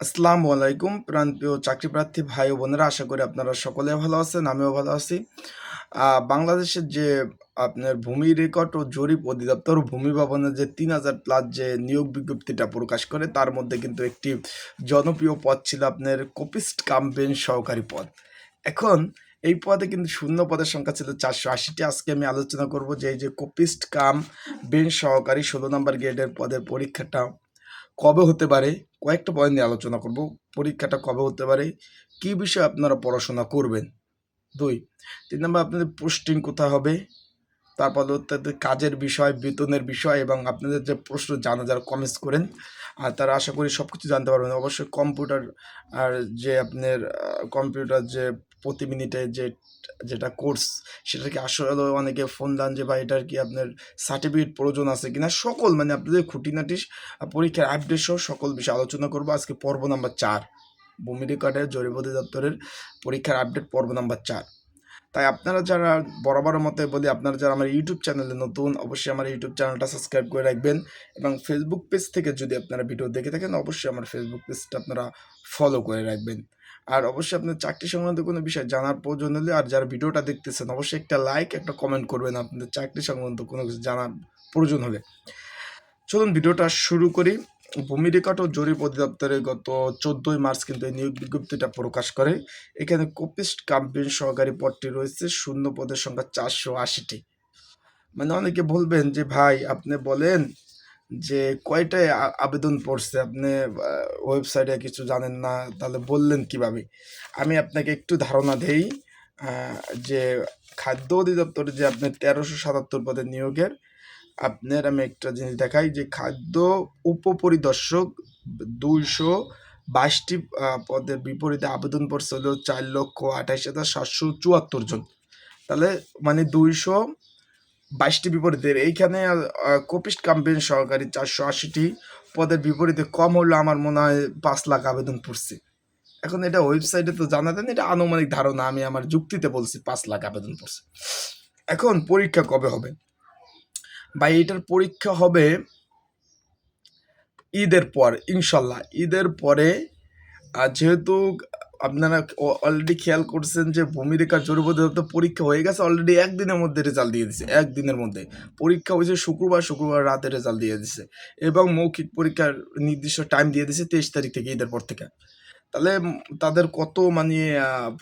আসসালামু আলাইকুম প্রান্তীয় চাকরি প্রার্থী ভাই ও বোনেরা, আশা করি আপনারা সকলে ভালো আছেন, আমিও ভালো আছি। বাংলাদেশের যে আপনার ভূমি রেকর্ড ও জরিপ অধিদপ্তর ভূমি ভবনের যে তিন হাজার প্লাস যে নিয়োগ বিজ্ঞপ্তিটা প্রকাশ করে, তার মধ্যে কিন্তু একটি জনপ্রিয় পদ ছিল আপনার কপিস্ট কাম বেঞ্চ সহকারী পদ। এখন এই পদে কিন্তু শূন্য পদের সংখ্যা ছিল চারশো আশিটি। আজকে আমি আলোচনা করব যে এই যে কপিস্ট কাম বেঞ্চ সহকারী ষোলো নম্বর গ্রেডের পদের পরীক্ষাটা কবে হতে পারে? কয়েকটা পয়েন্ট নিয়ে আলোচনা করব। পরীক্ষাটা কবে হতে পারে? কী বিষয়ে আপনারা পড়াশোনা করবেন? দুই, তিন নম্বর আপনাদের পোস্টিং কোথায় হবে? তারপর যে কাজের বিষয়, বেতনের বিষয় এবং আপনাদের যে প্রশ্ন জানা যারা কমেন্টস করেন, আর তারা আশা করি সব কিছু জানতে পারবেন। অবশ্যই কম্পিউটার আর যে আপনার কম্পিউটার যে প্রতি মিনিটে যে, যেটা কোর্স সেটাকে আসলে অনেকে ফোন দেন যে, ভাই, এটার কি আপনার সার্টিফিকেট প্রয়োজন আছে কিনা? সকল মানে আপনাদের খুঁটিনাটি পরীক্ষার আপডেট সহ সকল বিষয়ে আলোচনা করব। আজকে পর্ব নাম্বার চার, ভূমি রেকর্ডের জরিপ দপ্তরের পরীক্ষার আপডেট পর্ব নাম্বার চার। তাই আপনারা যারা বরাবরের মতে বলি, আপনারা যারা আমার ইউটিউব চ্যানেলে নতুন, অবশ্যই আমার ইউটিউব চ্যানেলটা সাবস্ক্রাইব করে রাখবেন এবং ফেসবুক পেজ থেকে যদি আপনারা ভিডিও দেখে থাকেন, অবশ্যই আমার ফেসবুক পেজটা আপনারা ফলো করে রাখবেন। আর অবশ্যই আপনার চাকরি সংক্রান্ত কোনো বিষয় জানার প্রয়োজন হলে আর যারা ভিডিওটা দেখতেছেন, অবশ্যই একটা লাইক একটা কমেন্ট করবেন আপনাদের চাকরি সংক্রান্ত কোনো কিছু জানার প্রয়োজন হলে। চলুন ভিডিওটা শুরু করি। ভূমি রেকর্ড ও জরিপ অধিদপ্তরে গত চোদ্দই মার্চ কিন্তু এই নিয়োগ বিজ্ঞপ্তিটা প্রকাশ করে। এখানে কপিস্ট কাম্পিন সহকারী পদটি রয়েছে, শূন্য পদের সংখ্যা চারশো আশিটি। মানে অনেকে বলবেন যে, ভাই, আপনি বলেন যে, কয়টায় আবেদন পড়ছে? আপনি ওয়েবসাইটে কিছু জানেন না, তাহলে বললেন কীভাবে? আমি আপনাকে একটু ধারণা দেই যে খাদ্য অধিদপ্তরে যে আপনি তেরোশো সাতাত্তর পদের নিয়োগের আপনার আমি একটা জিনিস দেখাই যে খাদ্য উপপরিদর্শক দুইশো বাইশটি পদের বিপরীতে আবেদন হলো চার লক্ষ আঠাইশ হাজার সাতশো চুয়াত্তর জন। তাহলে মানে দুইশো বাইশটি বিপরীতের এইখানে কপিস্ট কাম্পেনি সহকারী চারশো আশিটি পদের বিপরীতে কম হলো আমার মনে হয় পাঁচ লাখ আবেদন পড়ছে এখন এটা ওয়েবসাইটে তো জানা দেন এটা আনুমানিক ধারণা আমি আমার যুক্তিতে বলছি পাঁচ লাখ আবেদন পড়ছে এখন পরীক্ষা কবে হবে? বা এটার পরীক্ষা হবে ঈদের পর, ইনশাল্লাহ। ঈদের পরে যেহেতু আপনারা অলরেডি খেয়াল করছেন যে ভূমিরেখা অধিদপ্তর পরীক্ষা হয়ে গেছে অলরেডি একদিনের মধ্যে রেজাল্ট দিয়ে দিছে, একদিনের মধ্যে। পরীক্ষা হয়েছে শুক্রবার শুক্রবার রাতে রেজাল্ট দিয়ে দিছে এবং মৌখিক পরীক্ষার নির্দিষ্ট টাইম দিয়ে দিছে তেইশ তারিখ থেকে, ঈদের পর থেকে। তাহলে তাদের কত মানে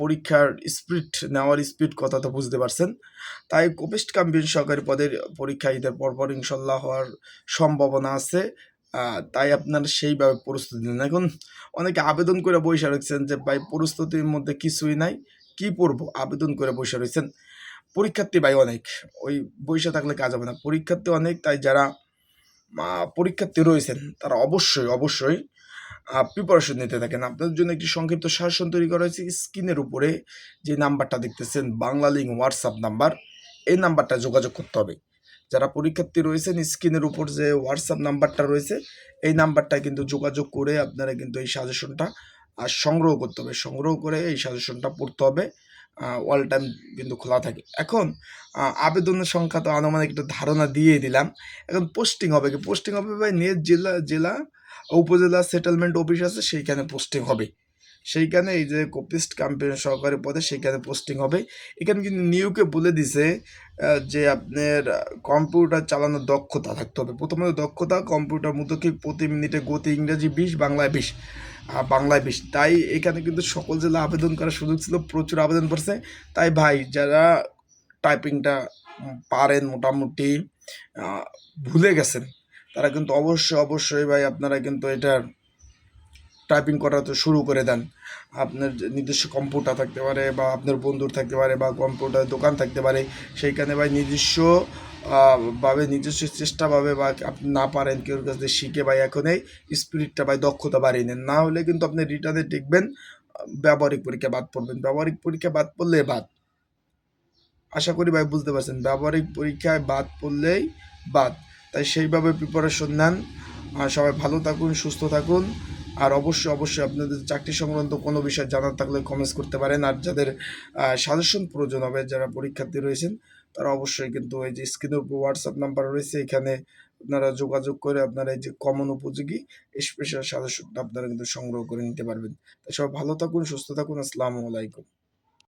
পরীক্ষার স্পিড, নেওয়ার স্পিড কথা তো বুঝতে পারছেন। তাই কোপিস্ট কাম্পিয়ন সরকারি পদের পরীক্ষা ঈদের পরপর ইনশাল্লাহ হওয়ার সম্ভাবনা আছে। তাই আপনারা সেইভাবে প্রস্তুতি নিন। এখন অনেকে আবেদন করে বসে রয়েছেন যে, ভাই, প্রস্তুতির মধ্যে কিছুই নাই, কি পড়ব? আবেদন করে বসে রয়েছেন। পরীক্ষার্থী ভাই অনেক, ওই বসে থাকলে কাজ হবে না। পরীক্ষার্থী অনেক, তাই যারা পরীক্ষার্থী রয়েছেন, তারা অবশ্যই অবশ্যই প্রিপারেশন নিতে থাকেন। আপনাদের জন্য একটি সংক্ষিপ্ত শাসন তৈরি করা হয়েছে। স্ক্রিনের উপরে যে নাম্বারটা দেখতেছেন বাংলা লিঙ্ক হোয়াটসঅ্যাপ নাম্বার, এই নাম্বারটা যোগাযোগ করতে হবে। যারা পরীক্ষার্থী রয়েছেন, স্ক্রিনের উপর যে হোয়াটসঅ্যাপ নাম্বারটা রয়েছে, এই নাম্বারটা কিন্তু যোগাযোগ করে আপনারা কিন্তু এই সাজেশনটা সংগ্রহ করতে হবে। সংগ্রহ করে এই সাজেশনটা পড়তে হবে। অল টাইম কিন্তু খোলা থাকে। এখন আবেদনের সংখ্যা তো আনুমানিক একটা ধারণা দিয়ে দিলাম। এখন পোস্টিং হবে। কি পোস্টিং হবে ভাই? নিজ জেলা জেলা উপজেলা সেটেলমেন্ট অফিস আছে, সেইখানে পোস্টিং হবে। সেইখানে এই যে কপিস্ট ক্যাম্পেন সহকারী পদে সেইখানে পোস্টিং হবে। এখানে কিন্তু নিয়োগে বলে দিছে যে আপনার কম্পিউটার চালানোর দক্ষতা থাকতে হবে। প্রথমত দক্ষতা কম্পিউটার মতো কি প্রতি মিনিটে গতি ইংরেজি বিশ, বাংলায় বিশ। বাংলায় বিশ। তাই এখানে কিন্তু সকল জেলা আবেদন করার সুযোগ ছিল, প্রচুর আবেদন করছে। তাই ভাই, যারা টাইপিংটা পারেন মোটামুটি ভুলে গেছেন। তারা কিন্তু অবশ্যই অবশ্যই ভাই আপনারা কিন্তু এটার টাইপিং করা তো শুরু করে দেন। আপনার নিজস্ব কম্পিউটার থাকতে পারে বা আপনার বন্ধুর থাকতে পারে বা কম্পিউটার দোকান থাকতে পারে, সেইখানে ভাই নিজস্ব ভাবে নিজস্ব চেষ্টাভাবে বা আপনি না পারেন কেউ কাছ থেকে শিখে ভাই এখন এই স্পিরিটটা ভাই দক্ষতা বাড়িয়ে নেন। না হলে কিন্তু আপনি রিটার্নে টিকবেন, ব্যবহারিক পরীক্ষা বাদ পড়বেন। ব্যবহারিক পরীক্ষা বাদ পড়লে বাদ। আশা করি ভাই বুঝতে পারছেন। ব্যবহারিক পরীক্ষায় বাদ পড়লেই বাদ। তাই সেইভাবে প্রিপারেশন নেন সবাই ভালো থাকুন সুস্থ থাকুন আর অবশ্যই অবশ্যই আপনাদের চাকরি সংক্রান্ত কোনো বিষয় জানার থাকলে কমেন্টস করতে পারেন আর যাদের সাজেশন প্রয়োজন হবে যারা পরীক্ষার্থী রয়েছেন তারা অবশ্যই কিন্তু এই যে স্ক্রিনের উপর হোয়াটসঅ্যাপ নাম্বার রয়েছে এখানে আপনারা যোগাযোগ করে আপনারা এই যে কমন উপযোগী স্পেশাল সাজেশনটা আপনারা কিন্তু সংগ্রহ করে নিতে পারবেন। তো সবাই ভালো থাকুন, সুস্থ থাকুন। আসসালামু আলাইকুম।